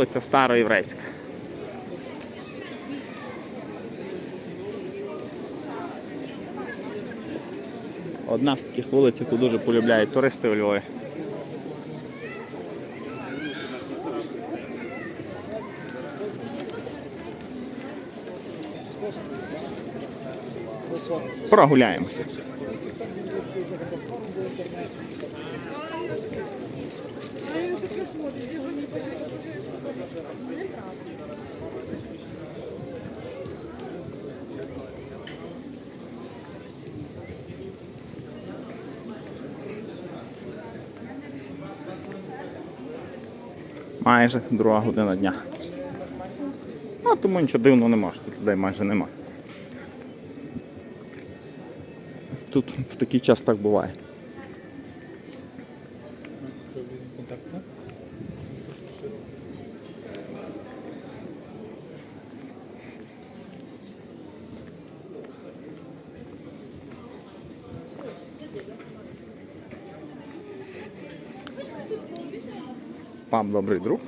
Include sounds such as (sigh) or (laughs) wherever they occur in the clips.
вулиця Староєврейська. Одна з таких вулиць, яку дуже полюбляють туристи у Львові. Прогуляємося. Майже друга година дня. А тому нічого дивного нема, що тут людей майже нема. Тут в такий час так буває. Пап добрий друг.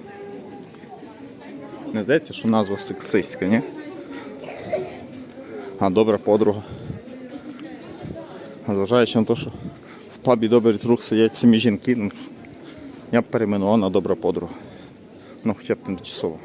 Не здається, що назва сексистська, ні? А добра подруга. А зважаючи на те, що в пабі добрий друг сидять самі жінки, ну, я б перейменував на добра подруга. Ну, хоча б тимчасово.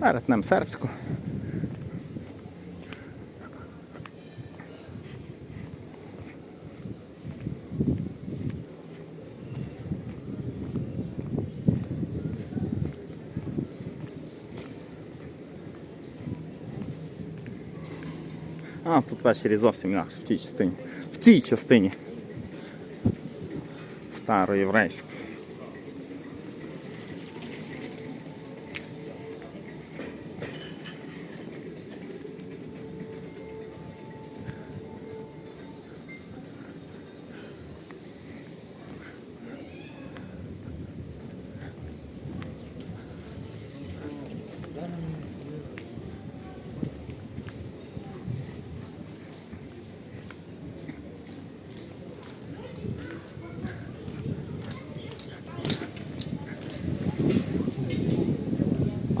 Перетнем сербську. А, тут ввечері зовсім інакше в тій частині. В цій частині. Староєврейської.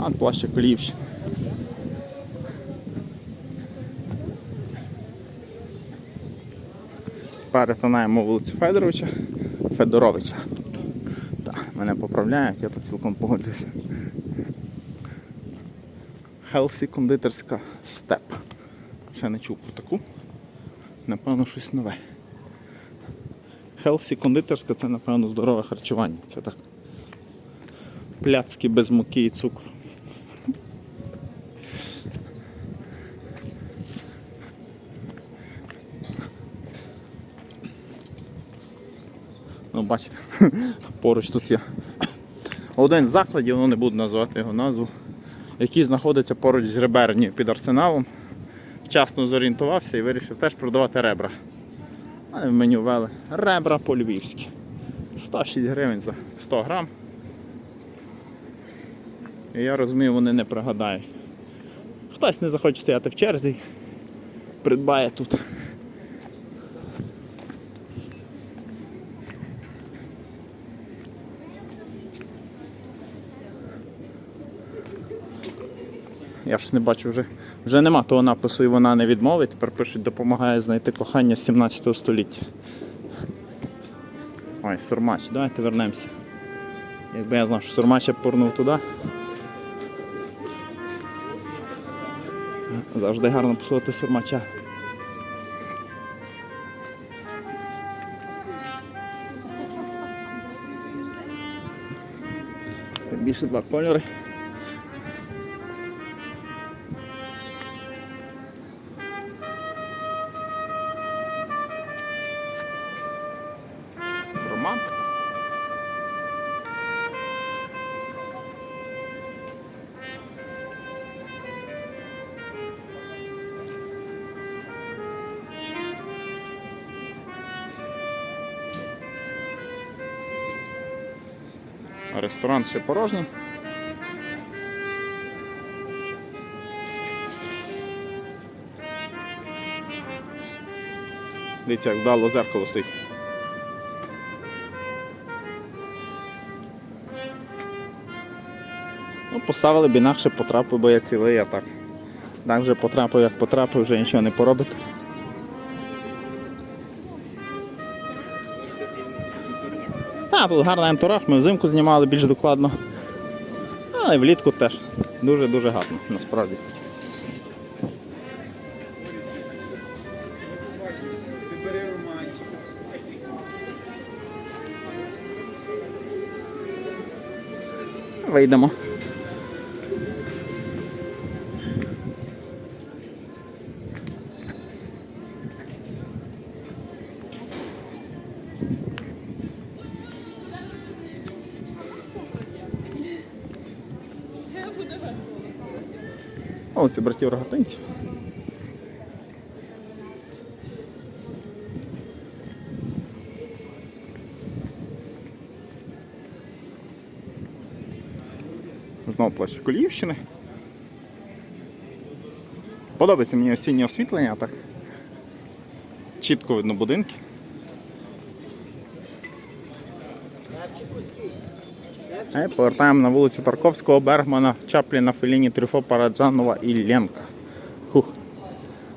А площа Коліївщина. Перетинаємо вулицю Федоровича, Федоровича. Так, мене поправляють, я тут цілком погоджуюся. Хелсі кондитерська степ. Ще не чув про таку. Напевно, щось нове. Хелсі кондитерська це, напевно, здорове харчування. Це так. Пляцки без муки і цукру. Ну, бачите, (laughs) поруч тут є один з закладів, ну не буду називати його назву, який знаходиться поруч з ребернею під арсеналом. Вчасно зорієнтувався і вирішив теж продавати ребра. А в меню ввели ребра по-львівськи. 106 гривень за 100 грам. І я розумію, вони не пригадають. Хтось не захоче стояти в черзі, придбає тут. Я ж не бачу вже. Вже нема того напису і вона не відмовить. Тепер пишуть, допомагає знайти кохання з 17 століття. Ой, Сурмач, давайте вернемося. Якби я знав, що Сурмач я б порнув туди. Завжди гарно послухати Сурмача. Тим більше два кольори. Ресторан ще порожній. Дивіться, як вдало зеркало стоїть. Ну, поставили б інакше потрапив, бо я цілий, а так. Так вже потрапив, як потрапив, вже нічого не поробити. Так, тут гарний антураж, ми взимку знімали більш докладно. Але влітку теж дуже-дуже гарно, насправді. Вийдемо. Оці братів рогатинців. Знову площа Коліївщини. Подобається мені осіннє освітлення, так. Чітко видно будинки. Повертаємо на вулицю Тарковського, Бергмана, Чапліна, Феліні, Трюфо, Параджанова і Ленка. Хух.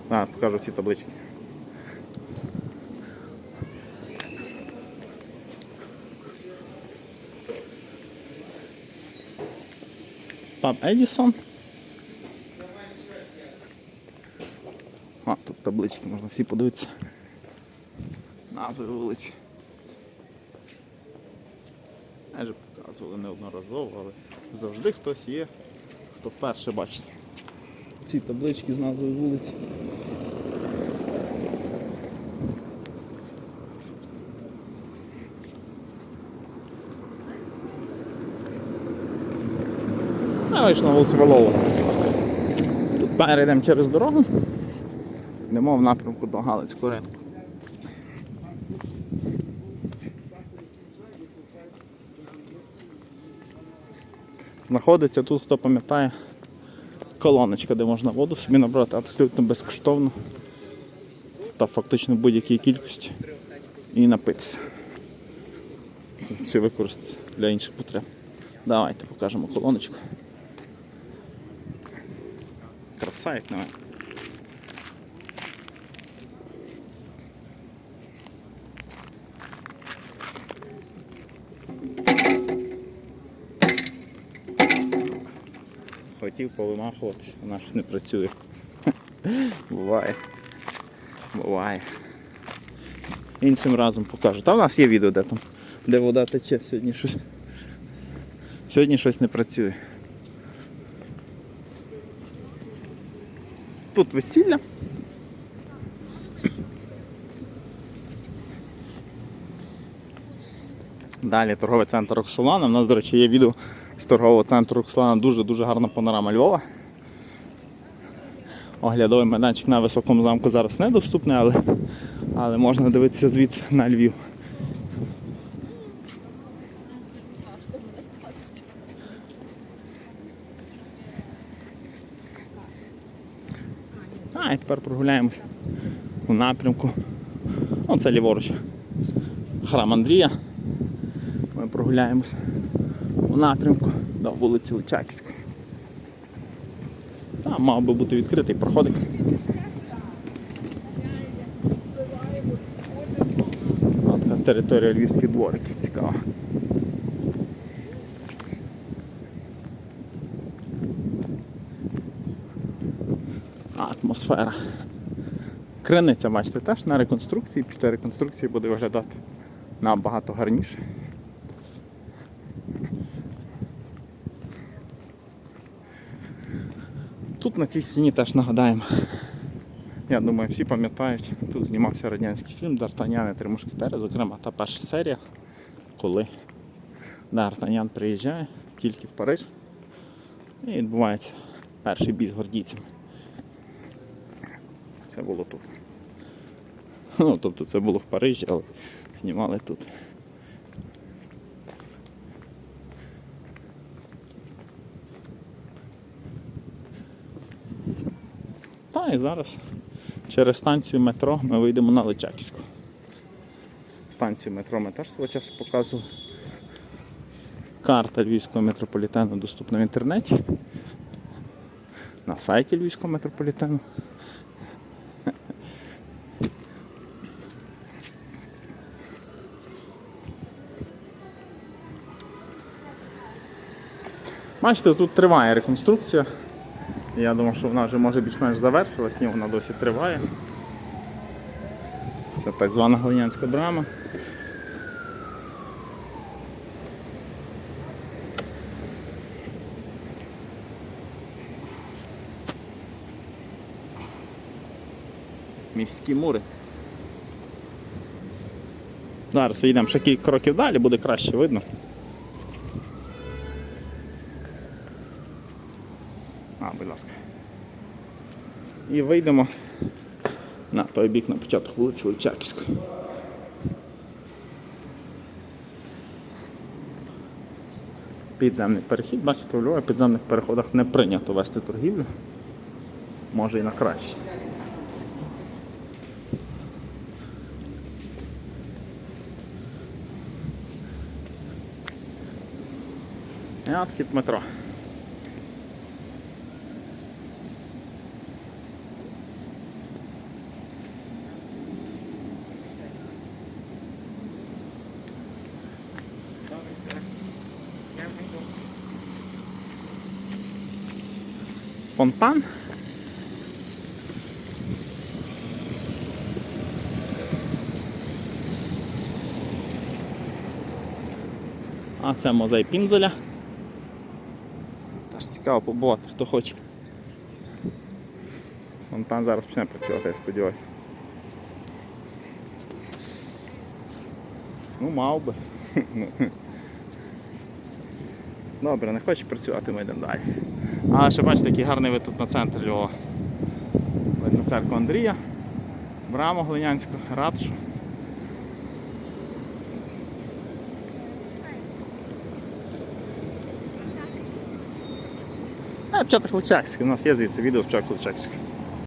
Зараз покажу всі таблички. Паб Едісон. А, тут таблички можна всі подивитися. Назви вулиці. Я вже показували неодноразово, але завжди хтось є, хто вперше бачить. Ці таблички з назвою вулиці. А на вулицю Валову. Тут перейдемо через дорогу. Йдемо в напрямку до Галицького ринку. Знаходиться тут, хто пам'ятає, колоночка, де можна воду собі набрати абсолютно безкоштовно та фактично будь-якій кількості і напитися. Чи використати для інших потреб. Давайте покажемо колоночку. Краса як на мене. Хотів повимахуватися, вона ж не працює. (laughs) Буває. Буває. Іншим разом покажу. Та в нас є відео, де там, де вода тече, сьогодні щось. Сьогодні щось не працює. Тут весілля. Далі торговий центр Роксолана. У нас, до речі, є відео з торгового центру Роксолана. Дуже-дуже гарна панорама Львова. Оглядовий майданчик на високому замку зараз недоступний, але, але можна дивитися звідси на Львів. А, і тепер прогуляємося у напрямку. Оце ліворуч. Храм Андрія. Ми прогуляємося у напрямку до вулиці Личаківської. Там мав би бути відкритий проходик. Така територія львівських двориків цікава. Атмосфера. Криниця, бачите, теж на реконструкції. Після реконструкції буде виглядати набагато гарніше. Тут на цій стіні теж нагадаємо. Я думаю, всі пам'ятають, тут знімався радянський фільм Д'Артанян і три мушкетери, зокрема та перша серія, коли Д'Артанян приїжджає тільки в Париж і відбувається перший бій з гвардійцями. Це було тут. Ну, тобто це було в Парижі, але знімали тут. І зараз через станцію метро ми вийдемо на Личаківську. Станцію метро ми теж свого часу показували. Карта Львівського метрополітену доступна в інтернеті. На сайті Львівського метрополітену. Бачите, тут триває реконструкція. Я думав, що вона вже може більш-менш завершилась, ні, вона досі триває. Це так звана Глинянська брама. Міські мури. Зараз вийдемо ще кілька кроків далі, буде краще видно. А, будь ласка. І вийдемо на той бік на початок вулиці Личаківської. Підземний перехід, бачите, у Львові в підземних переходах не прийнято вести торгівлю. Може і на краще. І от метро. Фонтан. А це музей Пінзеля. Теж цікаво побувати, хто хоче. Фонтан зараз почне працювати, я сподіваюся. Ну, мав би. (laughs) Добре, не хоче працювати, ми йдемо далі. А ще бачите, який гарний вид тут на центрі Львова. Видно церкву Андрія, браму Глинянську, ратушу. А, початок Личакський. У нас є звідси відео в початку Личакського.